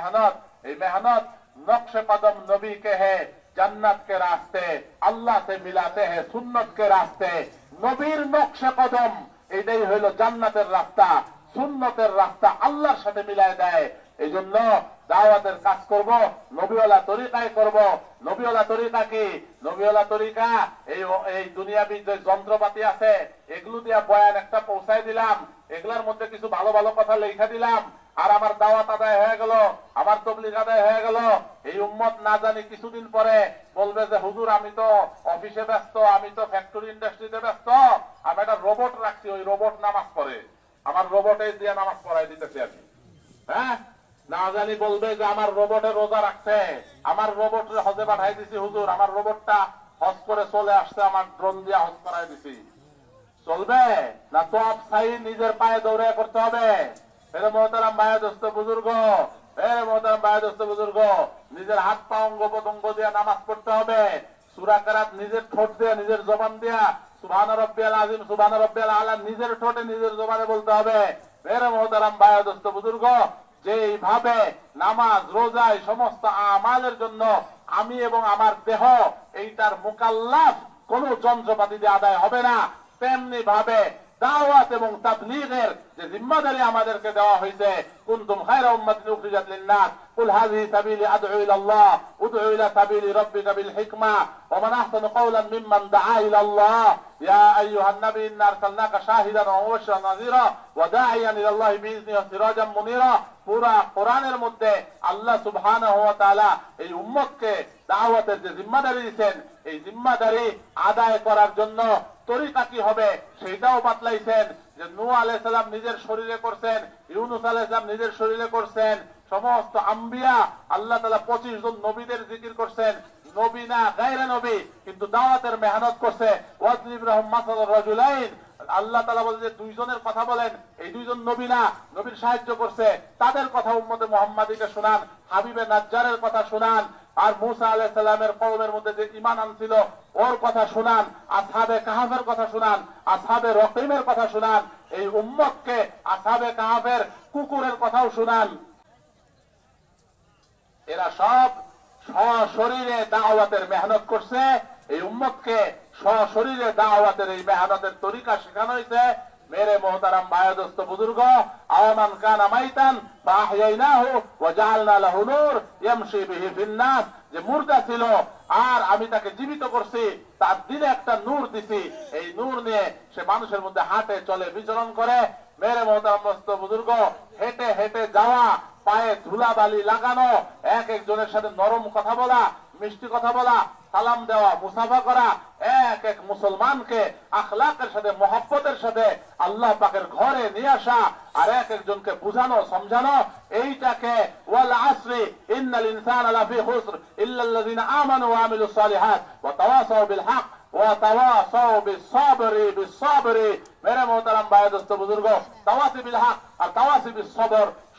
मेहनत ये मेहनत नक्श कदम नबी के है जन्नत के रास्ते अल्लाह से मिलाते हैं सुन्नत के रास्ते নবীর নকশে কদম এটাই হইল জান্নাতের রাস্তা সুন্নতের রাস্তা আল্লাহর সাথে মিলায় দেয় এই জন্য দাওয়াতের কাজ করব নবীওয়ালা তরিকায় করব নবীওয়ালা তরিকা কি নবীওয়ালা তরিকা এই এই দুনিয়াবি যে যন্ত্রপাতি আছে এগুলো দিয়া বয়ান একটা পৌঁছায় দিলাম এগুলোর মধ্যে কিছু ভালো ভালো কথা লেখা দিলাম আর আমার দাওয়াত আদায় হয়ে গেল, আমার তবলিগ আদায় হয়ে গেল। এই উম্মত না জানি কিছুদিন পরে বলবে যে, হুজুর, আমি তো অফিসে ব্যস্ত, আমি তো ফ্যাক্টরি ইন্ডাস্ট্রিতে ব্যস্ত, আমি একটা রোবট রাখছি, ওই রোবট নামাজ পড়ে। আমার রোবটে দিয়ে নামাজ পড়াই দিতেছি আমি। হ্যাঁ? না জানি বলবে যে, আমার রোবটে রোজা রাখছে, আমার রোবট হজে পাঠাই দিছি, হুজুর, আমার রোবটটা হজ করে চলে আসছে, আমার ড্রোন দিয়ে হজ করাই দিছি। চলবে? না তো সাই নিজের পায়ে দৌড়ে করতে হবে? এর মহতারাম বুজুর্গ মহতারাম বুজুর্গ, নিজের হাত পা অঙ্গ দিয়ে নামাজ পড়তে হবে। সুরাকারাত নিজের ঠোঁট দিয়ে, নিজের জবান দিয়া রব্বিয়াল আজিম রব্বিয়াল আলা নিজের ঠোঁটে নিজের জবানে বলতে হবে। মহতারাম বুজুর্গ নামাজ, রোজায় সমস্ত আমালের জন্য আমি এবং আমার দেহ, এইটার মোকাল্লাফ কোন যন্ত্রপাতি দিয়ে আদায় হবে না। তেমনি ভাবে দাওয়াত এবং তাবলীগের যে জিম্মাদারি আমাদেরকে দেওয়া হয়েছে কুনতুম খায়রা উম্মাতিন উখরিজাত কুল হাযিহি সাবিলি আদ'ু ইলা আল্লাহ উদ'ু ইলা সাবিলি রাব্বিকা বিল হিকমা ওয়া মান আহসানু কওলান মিম্মান দাআ ইলা আল্লাহ ইয়া আইয়ুহান নাবী, ইন্না আরসালনাকা শাহিদান ওয়া মুবাশশিরান ওয়া নাযীরা, ওয়া ইলা আল্লাহ ওয়া মুনীরা। পুরা কোরআনের মধ্যে আল্লাহ সুবহানাহু ওয়া তাআলা এই উম্মতকে দাওয়াতের যে জিম্মাদারি দিয়েছেন, এই জিম্মাদারি আদায় করার জন্য তরিকা কি হবে সেটাও বাতলাইছেন। যে নূ আলাইসালাম নিজের শরীরে করছেন, ইউনুস আলাইসালাম নিজের শরীরে করছেন, সমস্ত আম্বিয়া আল্লাহ তালা পঁচিশ জন নবীদের জিকির করছেন, নবী না গায়রা নবী, কিন্তু দাওয়াতের মেহনত করছে। ওয়াজিব রহম মাসাদ রাজুলাইন। আল্লাহ তালা বলে যে দুইজনের কথা বলেন, এই দুইজন নবী না, নবীর সাহায্য করছে। তাদের কথা উম্মতে মোহাম্মদীকে শোনান, হাবিবে নাজ্জারের কথা শোনান আর মুসা আলাহ সাল্লামের কৌমের মধ্যে যে ইমান আনছিল, ওর কথা শোনান আসাবে কাহাফের কথা শোনান আসাবে রকিমের কথা শোনান, এই উম্মতকে আসাবে কাহাফের কুকুরের কথাও শোনান। এরা সব সশরীরে দাওয়াতের মেহনত করছে, এই উম্মতকে সশরীরে দাওয়াতের এই মেহনতের তরিকা শেখানো হয়েছে মেরে মোহতারাম বায়দস্ত বুজুর্গ যে মুর্দা ছিল, আর আমি তাকে জীবিত করছি, তার দিলে একটা নূর দিছি। এই নূর নিয়ে সে মানুষের মধ্যে হাঁটে, চলে, বিচরণ করে। মেরে মোহতারাম বুজুর্গ, হেঁটে হেঁটে যাওয়া, পায়ে ধুলা বালি লাগানো এক একজনের সাথে নরম কথা বলা মিষ্টি কথা বলা, সালাম দেওয়া, মুসাফা করা, এক এক মুসলমানকে আখলাকের সাথে, মহব্বতের সাথে আল্লাহ পাকের ঘরে নিয়ে আসা আর এক একজনকে বুঝানো, সমঝানো, এইটাকে ওয়াল আসরি, ইন্নাল ইনসান ইল্লাল্লাযিনা আমানু ওয়া সালিহাত, ওয়া তাওয়াসাউ বিল হক মেরে মোহতারাম বায়দস্ত বুজুর্গ, তাওয়াসি বিল হক আর তাওয়াসি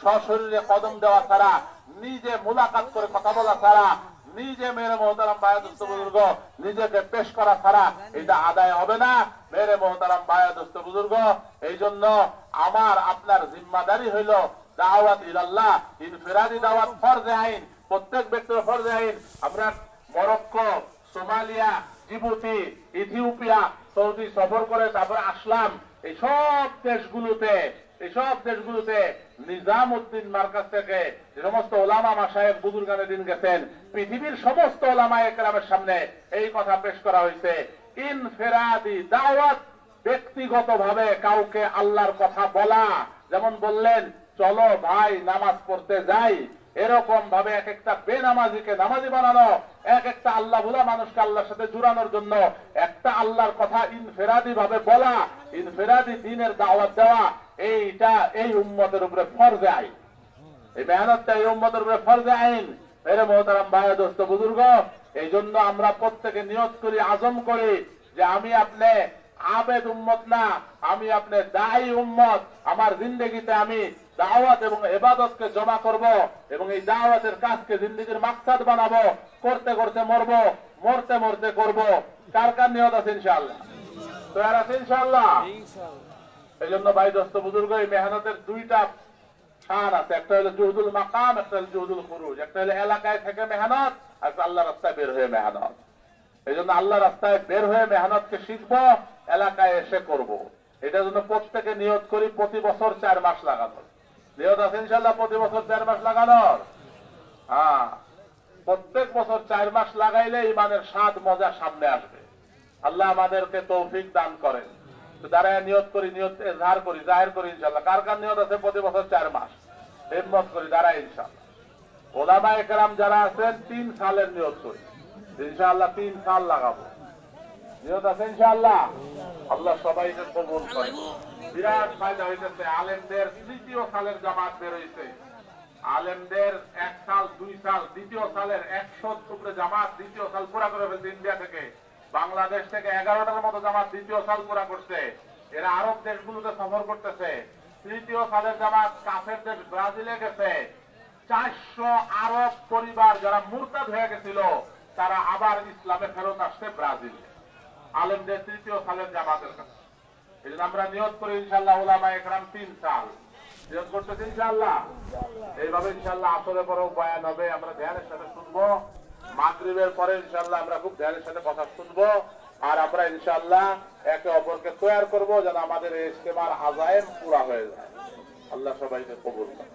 সশরীরে কদম দেওয়া ছাড়া নিজে মুলাকাত করে কথা নিজেকে পেশ করা ছাড়া এটা আদায় হবে না। মেরে বুজুর্গ এই জন্য আমার, আপনার জিম্মাদারি হইল দাওয়াত দাওয়াত, ফরজে আইন, প্রত্যেক ব্যক্তির ফরজে আইন। Morocco, Somalia, Djibouti, Ethiopia, Saudi সফর করে তারপরে আসলাম। এই সব দেশগুলোতে এইসব দেশগুলোতে নিজাম উদ্দিন মার্কাজ থেকে যে সমস্ত ওলামা মাসায়েব বুজুর্গানের দিন গেছেন, পৃথিবীর সমস্ত ওলামা একরামের সামনে এই কথা পেশ করা হয়েছে। ইনফেরাদি, দাওয়াত ব্যক্তিগত ভাবে কাউকে আল্লাহর কথা বলা। যেমন বললেন, চলো ভাই, নামাজ পড়তে যাই। এরকম ভাবে এক একটা বেনামাজিকে নামাজি বানানো, এক একটা আল্লাহ ভুলা মানুষকে আল্লাহর সাথে জুড়ানোর জন্য একটা আল্লাহর কথা ইনফেরাদি ভাবে বলা, ইনফেরাদি দিনের দাওয়াত দেওয়া, এইটা এই উম্মতের উপরে ফরজে আইন। এই মেহনতটা এই উম্মতের উপরে ফরজে আইন। মেরে মোহতারাম ভাইয়া দোস্ত, বুজুর্গ এই জন্য আমরা প্রত্যেকে নিয়ত করি, আজম করি যে আমি আপনি আবেদ উম্মত না, আমি আপনি দায়ী উম্মত। আমার জিন্দগিতে আমি দাওয়াত এবং এবাদতকে জমা করব এবং এই দাওয়াতের কাজকে জিন্দগির মাকসাদ বানাবো করতে করতে মরবো মরতে মরতে করব। কার কার নিয়ত আছে ইনশাআল্লাহ? আছে ইনশাআল্লাহ? এই জন্য ভাই দোস্ত বুজুর্গ এই মেহনতের দুইটা শান আছে। একটা হলো জুহুদুল মাকাম একটা হলো জুহুদুল খুরুজ। একটা হলো এলাকায় থেকে মেহনত আর আল্লাহ রাস্তায় বের হয়ে মেহনত। এই জন্য আল্লাহ রাস্তায় বের হয়ে মেহনতকে শিখব এলাকায় এসে করব। এটার জন্য প্রত্যেকে নিয়ত করি প্রতি বছর চার মাস লাগানোর নিয়ত আছে ইনশাল্লাহ প্রতি বছর চার মাস লাগানোর। হ্যাঁ প্রত্যেক বছর চার মাস লাগাইলে ইমানের স্বাদ, মজা সামনে আসবে। আল্লাহ আমাদেরকে তৌফিক দান করেন। দাঁড়ায় নিয়ত করি, নিয়ত এজহার করি, জাহের করি ইনশাল্লাহ কার কার নিয়ত আছে প্রতি বছর চার মাস? হিম্মত করি, দাঁড়ায় ইনশাল্লাহ ওলামা একরাম যারা আছেন, তিন সালের নিয়ত করি। ইনশাআল্লাহ তিন সাল লাগাবো। নিয়ত আছে ইনশাআল্লাহ? আল্লাহ সবাইকে কবুল করে। বিরাট ফায়দা হইতেছে আলেমদের তৃতীয় সালের জামাত বের হইছে। আলেমদের এক সাল দুই সাল দ্বিতীয় সালের একশো উপরে জামাত দ্বিতীয় সাল পুরা করে ফেলছে ইন্ডিয়া থেকে। বাংলাদেশ থেকে এগারোটার মতো জামাত দ্বিতীয় সাল পুরা করছে। এরা আরব দেশগুলোতে সফর করতেছে। তৃতীয় সালের জামাত কাফের দেশ ব্রাজিলে গেছে। চারশো আরব পরিবার যারা মুরতাদ হয়ে গেছিল তারা আবার ইসলামে ফেরত আসছে ব্রাজিল। আলেমদের তৃতীয় সালের জামাতের কাছে। এই জন্য আমরা নিয়োগ করি ইনশাল্লাহ ওলামা একরাম তিন সাল। নিয়োগ করতেছি ইনশাল্লাহ এইভাবে ইনশাল্লাহ আসলে পরেও বয়ান হবে, আমরা ধ্যানের সাথে শুনব। মাগরিবের পরে ইনশাল্লাহ আমরা খুব ধ্যানের সাথে কথা শুনব। আর আমরা ইনশাল্লাহ একে অপরকে তৈরি করব যেন আমাদের এই ইস্তেমার আজায়েম পুরা হয়ে যায়। আল্লাহ সবাইকে কবুল করে